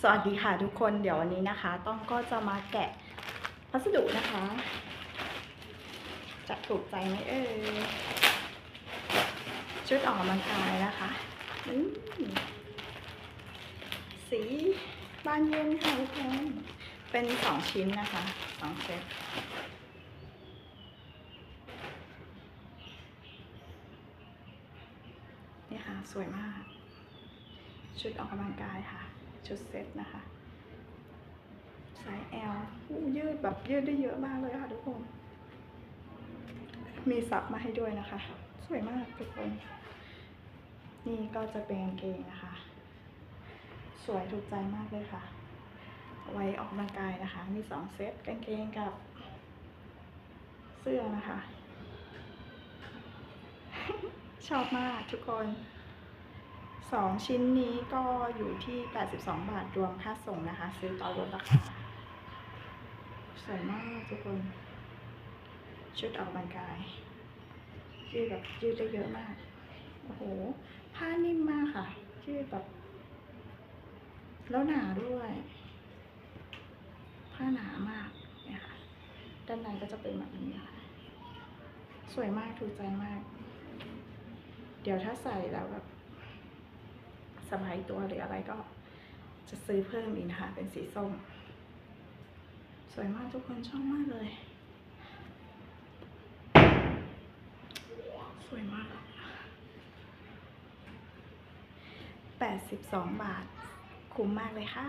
สวัสดีค่ะทุกคนเดี๋ยววันนี้นะคะ ต้องก็จะมาแกะพัสดุนะคะ จะถูกใจไหมเอ่ยชุดออกกำลังกายนะคะสีบานเย็นค่ะทุกคนเป็นสองชิ้นนะคะสองเซตนี่ค่ะ สวยมาก ชุดออกกำลังกายค่ะ ชุดเซ็ตนะคะไซส์ L อู้ยืดแบบยืดได้เยอะมากเลยค่ะทุกคน มีซับมาให้ด้วยนะคะ สวยมากทุกคน นี่ก็จะเป็นเกงนะคะ สวยถูกใจมากเลยค่ะ ไว้ออกกำลังกายนะคะ มีสองเซตกางเกงกับ เสื้อนะคะ ชอบมากทุกคน สองชิ้นนี้ก็อยู่ที่ 82 บาทรวมค่าส่งนะคะ ซื้อต่อลดราคาสวยมากทุกคน ชุดออกกำลังกาย ยืดแบบยืดได้เยอะมาก โอ้โห ผ้านิ่มมากค่ะ ยืดแบบ แล้วหนาด้วย ผ้าหนามากเนี่ยค่ะ ด้านในก็จะเป็นแบบนี้ค่ะ สวยมากถูกใจมาก เดี๋ยวถ้าใส่แล้วแบบ สบายตัวหรืออะไรก็จะซื้อเพิ่มอีกนะคะเป็นสีส้ม สวยมากทุกคนชอบมากเลย สวยมาก 82 บาท คุ้มมากเลยค่ะ